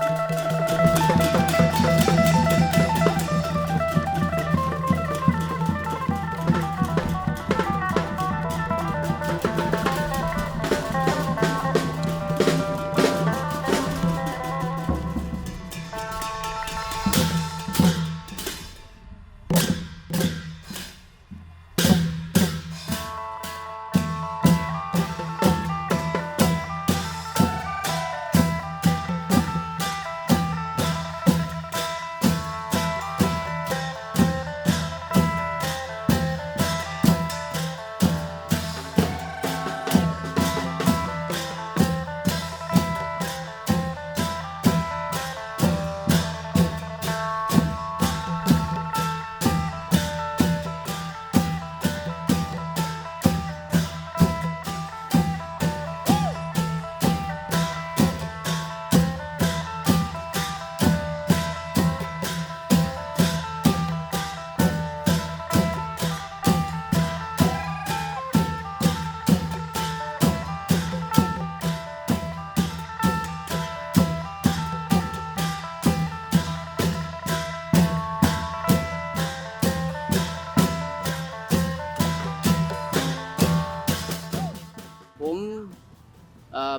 ผ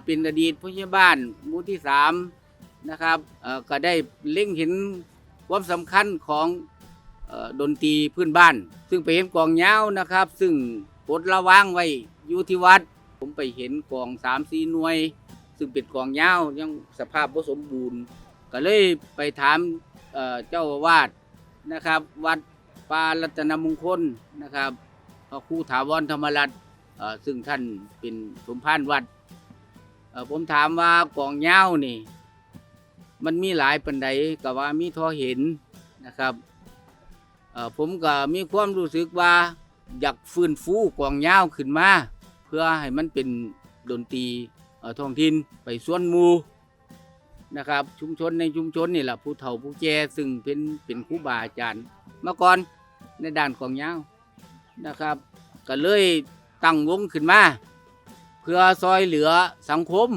เป็นอดีตผู้ใหญ่บ้านหมู่ที่สามนะครับก็ได้เล็งเห็นความสำคัญของออดนตรีพื้นบ้าน ซึ่งไปเห็นกลองยาวนะครับ ซึ่งปลดระวางไว้อยู่ที่วัด ผมไปเห็นกลองสามสี่หน่วย ซึ่งเป็นกลองยาวยังสภาพสมบูรณ์ ก็เลยไปถามเเจ้าอาวาสนะครับ วัดป่ารัตนมงคลนะครับพระครูถาวรธรรมรัตน์ซึ่งท่านเป็นสมภารวัด เออผมถามว่ากองเย้านี่ มันมีหลายปันใดก็ว่ามีทอเห็นนะครับเออผมก็มีความรู้สึกว่าอยากฟื้นฟูกองเย้าขึ้นมาเพื่อให้มันเป็นดนตรีท้องถิ่นไปส่วนมูนะครับชุมชนในชุมชนนี่แหละผู้เฒ่าผู้แก่ซึ่งเป็นเป็นครูบาอาจารย์เมื่อก่อนในด้านกองเหย้านะครับ ก็เลยตั้งวงขึ้นมา เพื่อซอยเหลือสังคม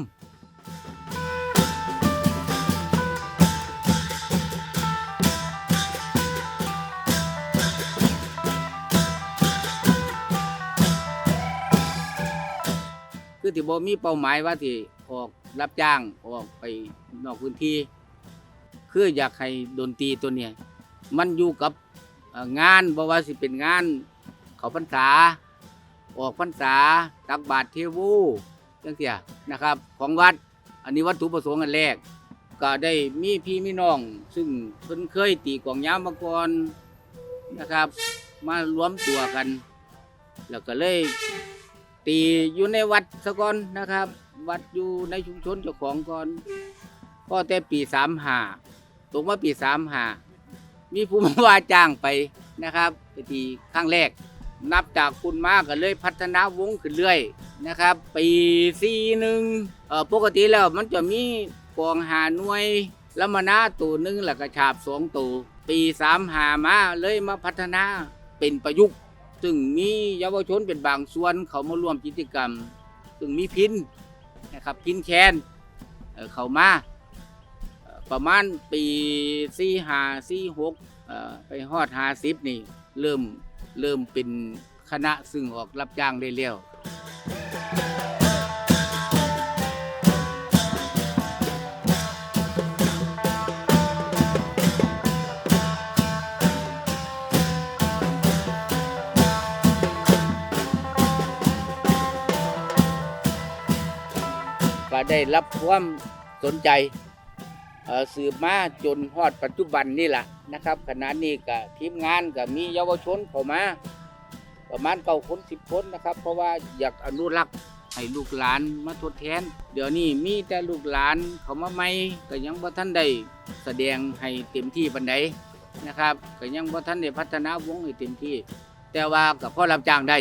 คือที่บ่มีเป้าหมายว่าที่ออกรับจ้างออกไปนอกพื้นที่ คืออยากให้ดนตรีตัวเนี้ยมันอยู่กับงานบ่ว่าสิเป็นงานเขาพรรษา ออกพรรษาตักบาตรเทวูจังเสียนะครับ ของวัดอันนี้วัตถุประสงค์อันแรก ก็ได้มีพี่มีน้อง ซึ่งเพิ่นเคยตีกลองยามาก่อนนะครับ มารวมตัวกัน แล้วก็เลยตีอยู่ในวัดสะก่อนนะครับ วัดอยู่ในชุมชนเจ้าของก่อนก็แต่ปีสามหาตรงว่าปีสามหามีผู้มาว่าจ้างไปนะครับไปตีครั้งแรก นับจากคุณมาก็เลยพัฒนาวงขึ้นเรื่อยนะครับ ปีซีหนึ่งเอ่อปกติแล้วมันจะมีกองหาหน่วยแล้วมานาตัวหนึ่งแล้วก็ฉาบสองตัวปีสามหามาเลยมาพัฒนาเป็นประยุกต์ซึ่งมีเยาวชนเป็นบางส่วนเขามาร่วมกิจกรรม ซึ่งมีพินนะครับพินแคนเเขามาประมาณปีสี่หาสี่หกไปฮอดหาสิบนี่ เริ่ม เริ่มเป็นคณะซึ่งออกรับจ้างได้แล้วก็ได้รับความสนใจ สืบมาจนฮอดปัจจุบันนี่แหละนะครับขณะนี้ก็ทีมงานก็มีเยาวชนเข้ามาประมาณเก้าคนสิบคนนะครับ เพราะว่าอยากอนุรักษ์ให้ลูกหลานมาทดแทน เดี๋ยวนี้มีแต่ลูกหลานเขามาใหม่ก็ยังบ่ท่านได้แสดงให้เต็มที่ปันใดนะครับก็ยังบ่ท่านได้พัฒนาวงให้เต็มที่ แต่ว่าก็พอรับจ้างได้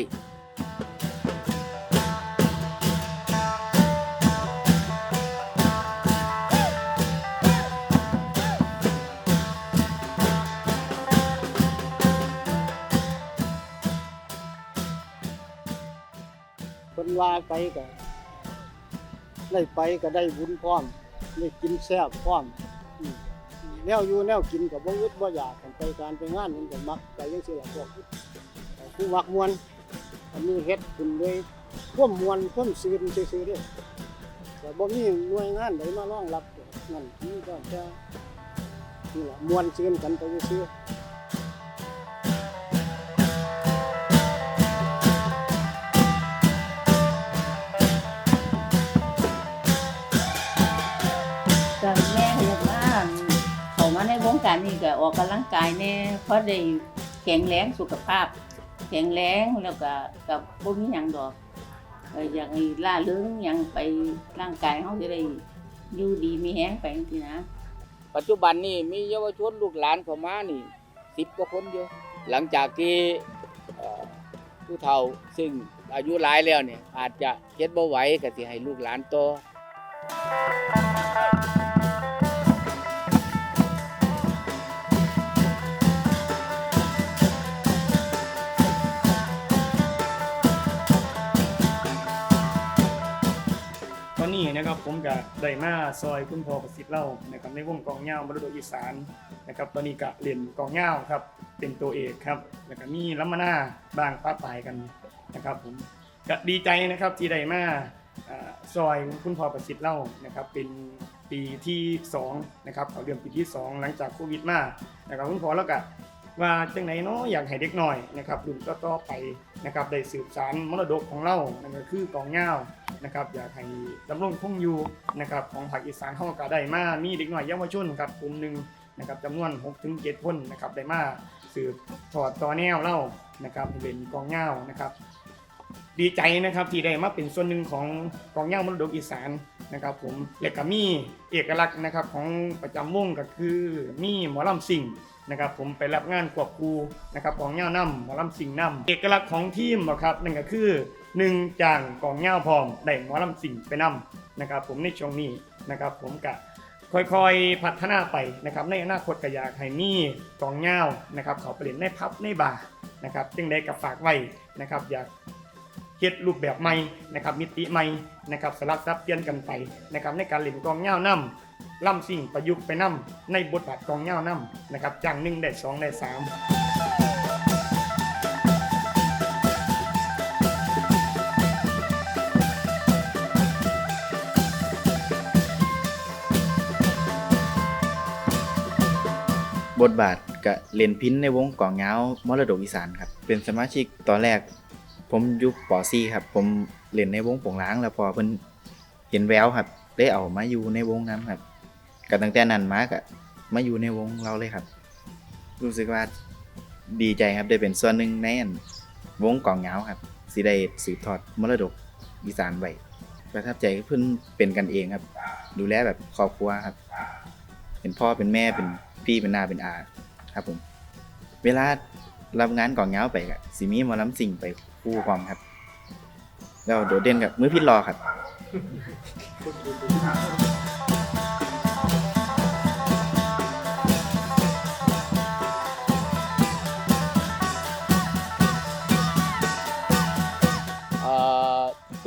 ว่าไปก็ได้ไปก็ได้บุญพร้อมได้กินแซ่บพร้อมแนวอยู่แนวกินก็บ่อึดบ่อยากกันไปการไปงานมันก็มักไปจังซี่ล่ะพวกผู้มักมวนอันนี้เฮ็ดขึ้นด้วยควมมวนควมซื่นซื่อเด้แต่บ่มีหน่วยงานใดมารองรับนั่นนี่ก็จะนี่แหละมวนซื่นกันไปซื่อ นี้ก็ออกกำลังกายแน่เพราะได้แข็งแรงสุขภาพ แข็งแรงแล้วก็กับบ่มีหยังดอกอออยากให้ล่าเริงยังไปร่างกายเฮาจะได้อยู่ดีมีแฮงไปงี้นะ ปัจจุบันนี่มีเยาวชนลูกหลานเข้ามานี่สิบกว่าคนอยู่หลังจากที่ผู้เฒ่าซึ่งอายุหลายแล้วเนี่ยอาจจะเฮ็ดบ่ไหวก็สิให้ลูกหลานต่อต ผมก็ได้มาซอยคุณพ่อประสิทธิ์เล่านะครับในวงกองเหย้ามรดกอีสานนะครับตอนนี้ก็เรียนกองเหย้าครับเป็นตัวเอกครับแล้วก็มีลัมมานาบางป้าปายกันนะครับผมก็ดีใจนะครับที่ได้มาซอยคุณพ่อประสิทธิ์เล่านะครับเป็นปีที่สองนะครับเขาเดือนปีที่สองหลังจากโควิดมานะครับคุณพ่อแล้วก็ ว่าจังไหนเนาะอยากให้เด็กหน่อยนะครับรุ่นก็ต่อๆไปนะครับได้สืบสานมรดกของเรานั่นก็คือกองเหย้านะครับอยากให้ดำรงคงอยู่นะครับของภาคอีสานเข้าก็ได้มามีเด็กหน่อยเยาวชนครับกลุ่มหนึ่งนะครับจำนวน6ถึง7คนนะครับได้มาสืบถอดต่อแนวเล่านะครับเป็นกองเหย้านะครับดีใจนะครับที่ได้มาเป็นส่วนหนึ่งของกองเหย้ามรดกอีสานนะครับ ผมและก็มีเอกลักษณ์นะครับของประจำวงก็คือมีหมอลำสิง นะครับผมไปรับงานควบครูนะครับกองเหย้านำหมอลำสิงนำเอกลักษณ์ของทีมอะครับนั่นก็คือหนึ่งจางกองเหย้าพร้อมได้หมอลำสิงไปนำนะครับผมในช่วงนี้นะครับผมกะค่อยๆพัฒนาไปนะครับในอนาคตก็อยากให้มีกองเหย้านะครับเขาไปเล่ยนในพับในบาร์นะครับจึงได้กับฝากไว้นะครับอยากเฮ็ดรูปแบบใหม่นะครับมิติใหม่นะครับสลับซับเปลี่ยนกันไปนะครับในการเล่นกองเหย้านำ ล่ำสิ่งประยุกต์ไปนำในบทบาทกองเหย้านำนะครับจ้างหนึ่งได้สองได้สามบทบาทกะเล่นพินในวงกองยาวมรดกอีสานครับ เป็นสมาชิกตอนแรก ผมยู่ป .4 ครับ ผมเล่นในวงโป่งล้างแล้วพอเพิ่นเห็นแววครับ ได้เอามาอยู่ในวงนั้นครับ ก็ตั้งแต่นั้นมากะมาอยู่ในวงเราเลยครับ รู้สึกว่าดีใจครับได้เป็นส่วนหนึ่งในนวงกองยาครับสิได้สืบทอดมรดกอีสานไว้ประทับใจเพิ่อนเป็นกันเองครับ ดูแลแบบครอบครัวครับ เป็นพ่อเป็นแม่เป็นพี่เป็นนาเป็นอาครับผม เวลารับงานกองเงาไปกับสิมีมอลำสิ่งไปคู่ความครับ แล้วโดดเด่นกับมือพิดรอครับ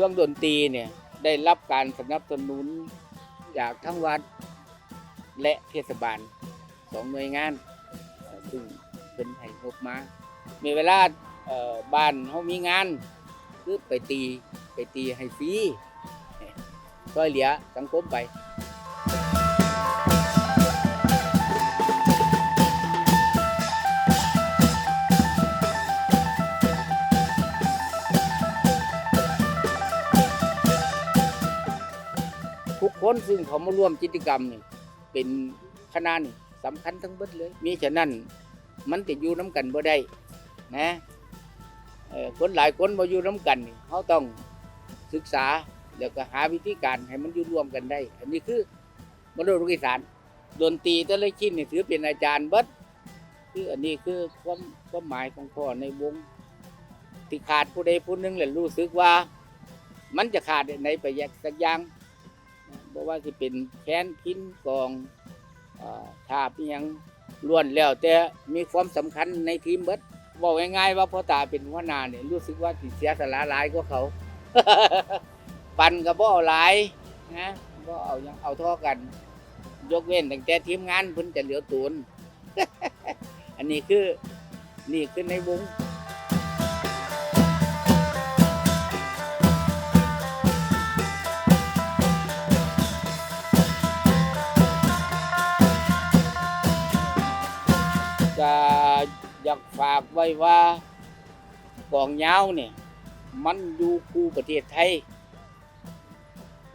รื่องดนตรีเนี่ยได้รับการสนับสนุนจากทั้งวัดและเทศบาลสองหน่วยงานซึ่งเป็นไห้งบมา มีเวลาบ้านเขามีงานคือไปตีไปตีให้ฟรีช่วยเหลือสังคมไป คนซึ่งเขามาร่วมกิจกรรมนี่เป็นคณะนี่สำคัญทั้งเบิดเลยมีฉะนั้นมันจะอยู่น้ำกันบ่ได้นะคนหลายคนมาอยู่น้ำกันเขาต้องศึกษาแล้วก็หาวิธีการให้มันอยู่ร่วมกันได้ อันนี้คือมรดกอีสานดนตรีแต่ละชิ้นนี่ถือเป็นอาจารย์เบิดคืออันนี้คือความความหมายของพ่อในวงที่ขาดผู้ใดผู้หนึ่งแหละรู้สึกว่า มันจะขาดในไปแยกสักอย่าง เพราะว่าสิเป็นแค้นพินกองอ่อทาบยังล้วนแล้ว แต่มีความสำคัญในทีมเบิดบอกง่ายๆว่าพ่อตาเป็นหัวหน้าเนี่ยรู้สึกว่าสิเสียสละหลายกว่าเขา ปันกับบ่เอาหลายนะบ่ก็เอายังเอาท่อกัน ยกเว้นตั้งแต่ทีมงานเพิ่นจะเหลือตูนอันนี้คือนี่คือในวง ฝากไว้ว่ากองยาวเนี่ย มันอยู่คู่ประเทศไทย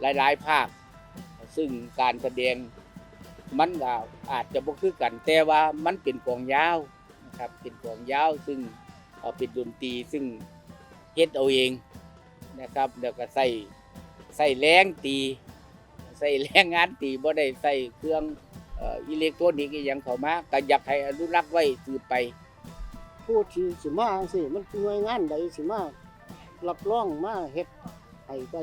หลายๆภาค ซึ่งการแสดงมันก็อาจจะบ่คือกัน แต่ว่ามันเป็นกองยาวนะครับ เป็นกองยาวซึ่งเอ่อเป็นดนตรีซึ่งเฮ็ดเอาเองนะครับแล้วก็ใส่ใส่แรงตีใส่แรงงานตีบ่ได้ใส่เครื่องอิเล็กทรอนิกส์อหยังเข้ามาก็อยากให้อนุรักษ์ไว้สืบไป ผู้ที่สิมาจังซี่มันหน่วยงานใดสิมารับรองมาเฮ็ดให้ไป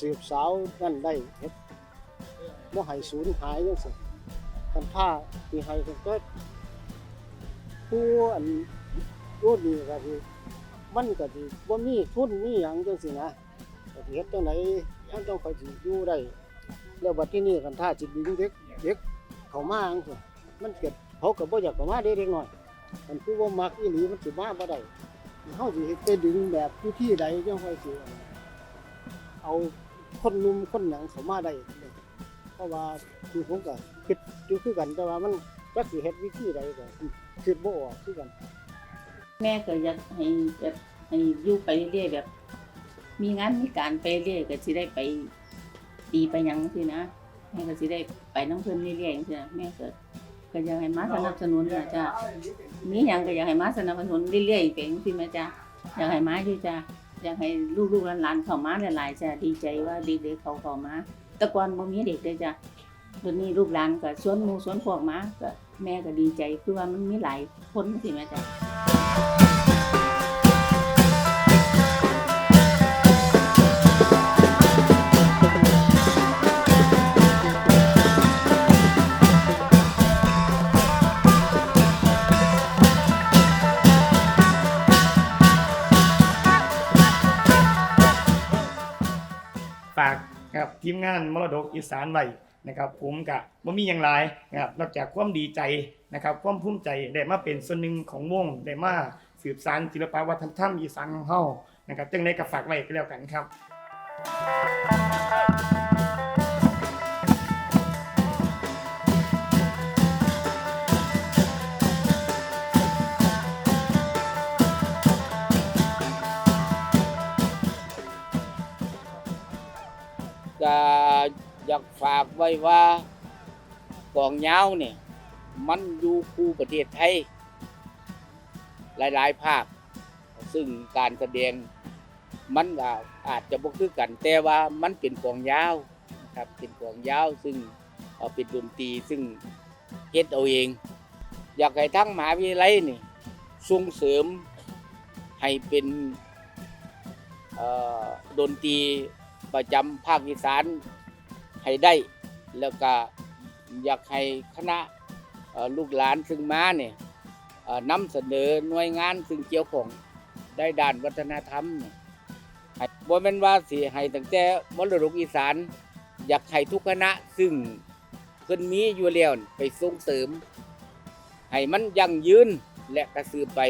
สืบสาวนั่นได้เฮ็ดบ่ให้สูญหายจังซี่คันถ้าสิให้ก็เกิดผู้อันรู้ดีก็คือมันก็สิบ่มีทุนมีหยังจังซี่นะก็สิเฮ็ดจังไดมันต้องค่อยสิอยู่ได้แล้วบัดที่นี้คันถ้าสิตดึงเด็กเด็กเข้ามาจังซี่มันเกิดเขาก็บ่อยากเข้ามาเด้เด็กน้อย มันคือว่ามักอีหลีมันสิมาบ่ได้เฮาสิเฮ็ดไปดึงแบบวิธีใดจังค่อยสิเอาคนนุ่มคนหยังเข้ามาได้เพราะว่าคือผมก็คิดอยู่คือกันแต่ว่ามันจักสิเฮ็ดวิธีใดก็คิดบ่ออกคือกัน แม่ก็อยากให้แบบให้อยู่ไปเรื่อยๆแบบ มีงานมีการไปเรื่อยก็สิได้ไปดีไปหยังสินะแม่ก็สิได้ไปน้ำเพิ่นเรื่อยๆจังซี่นะแม่ก็ ก็อยากให้มาสนับสนุนนะจ้ะมีหยังก็อยากให้มาสนับสนุนเรื่อยๆเป็นสิแม่จ้ะอยากให้มาอยู่จ้ะอยากให้ลูกๆหลานๆเข้ามาหลายๆจ้ะดีใจว่าเด็กๆเขาเข้ามาแต่ก่อนบ่มีเด็กเลยจ้ะตอนนี้ลูกหลานก็สวนหมู่สวนพวกมาก็แม่ก็ดีใจคือว่ามันมีหลายคนสิแม่จ้ะ มงานมรดกอีสานไว้นะครับผมกะบ่มีอย่างไรนะครับนอกจากความดีใจนะครับความภูมิใจได้มาเป็นส่วนหนึ่งของวงได้มาสืบสานศิลปวัฒนธรรมอีสานของเฮานะครับจึงไดก็ฝากไว้ก็แล้วกันครับ อยากฝากไว้ว่ากองยาวเนี่ย มันอยู่คู่ประเทศไทย หลาย ๆ ภาค ซึ่งการแสดงมันอาจจะบ่คือกัน แต่ว่ามันเป็นกองยาวครับเป็นกองยาวซึ่งเป็นดนตรีซึ่งเฮ็ดเอาเอง อยากให้ทั้งมหาวิทยาลัยนี่ส่งเสริมให้เป็นดนตรีประจำภาคอีสาน ให้ได้ แล้วก็อยากให้คณะลูกหลานซึ่งมาเนี่ยนำเสนอหน่วยงานซึ่งเกี่ยวของได้ด้านวัฒนธรรมเนี่ยให้บ่แม่นว่าสิให้ตั้งแต่มรดกอีสาน อยากให้ทุกคณะซึ่งเพิ่นมีอยู่แล้วไปส่งเสริม ให้มันยั่งยืนและกระสือไป